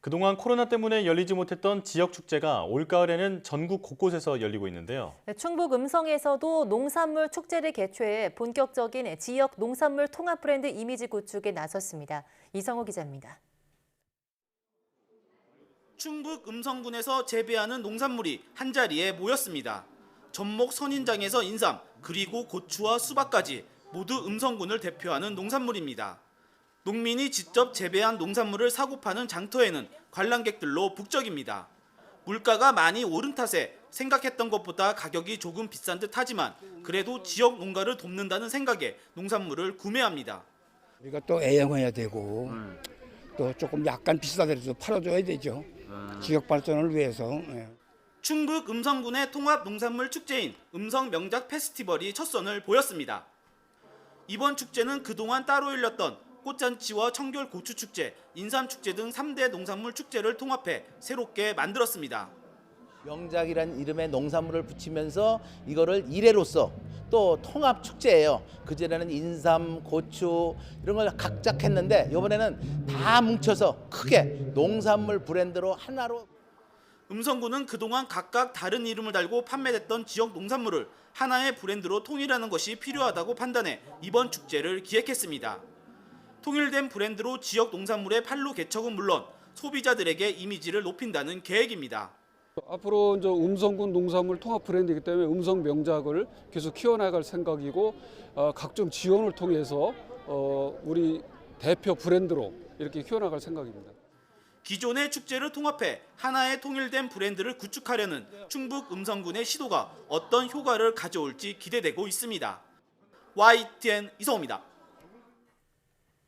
그동안 코로나 때문에 열리지 못했던 지역 축제가 올가을에는 전국 곳곳에서 열리고 있는데요. 네, 충북 음성에서도 농산물 축제를 개최해 본격적인 지역 농산물 통합 브랜드 이미지 구축에 나섰습니다. 이성호 기자입니다. 충북 음성군에서 재배하는 농산물이 한자리에 모였습니다. 전목 선인장에서 인삼, 그리고 고추와 수박까지 모두 음성군을 대표하는 농산물입니다. 농민이 직접 재배한 농산물을 사고 파는 장터에는 관람객들로 북적입니다. 물가가 많이 오른 탓에 생각했던 것보다 가격이 조금 비싼 듯 하지만 그래도 지역 농가를 돕는다는 생각에 농산물을 구매합니다. 우리가 또 애용해야 되고 또 조금 약간 비싸더라도 팔아줘야 되죠. 지역 발전을 위해서. 예. 충북 음성군의 통합 농산물 축제인 음성 명작 페스티벌이 첫 선을 보였습니다. 이번 축제는 그동안 따로 열렸던 꽃잔치와 청결 고추 축제, 인삼 축제 등 3대 농산물 축제를 통합해 새롭게 만들었습니다. 명작이란 이름의 농산물을 붙이면서 이거를 일회로서 또 통합 축제예요. 그전에는 인삼, 고추 이런 걸 각자 했는데 이번에는 다 뭉쳐서 크게 농산물 브랜드로 하나로 음성군은 그동안 각각 다른 이름을 달고 판매됐던 지역 농산물을 하나의 브랜드로 통일하는 것이 필요하다고 판단해 이번 축제를 기획했습니다. 통일된 브랜드로 지역 농산물의 판로 개척은 물론 소비자들에게 이미지를 높인다는 계획입니다. 앞으로 이제 음성군 농산물 통합 브랜드이기 때문에 음성 명작을 계속 키워나갈 생각이고 어, 각종 지원을 통해서 어, 우리 대표 브랜드로 이렇게 키워나갈 생각입니다. 기존의 축제를 통합해 하나의 통일된 브랜드를 구축하려는 충북 음성군의 시도가 어떤 효과를 가져올지 기대되고 있습니다. YTN 이성호입니다.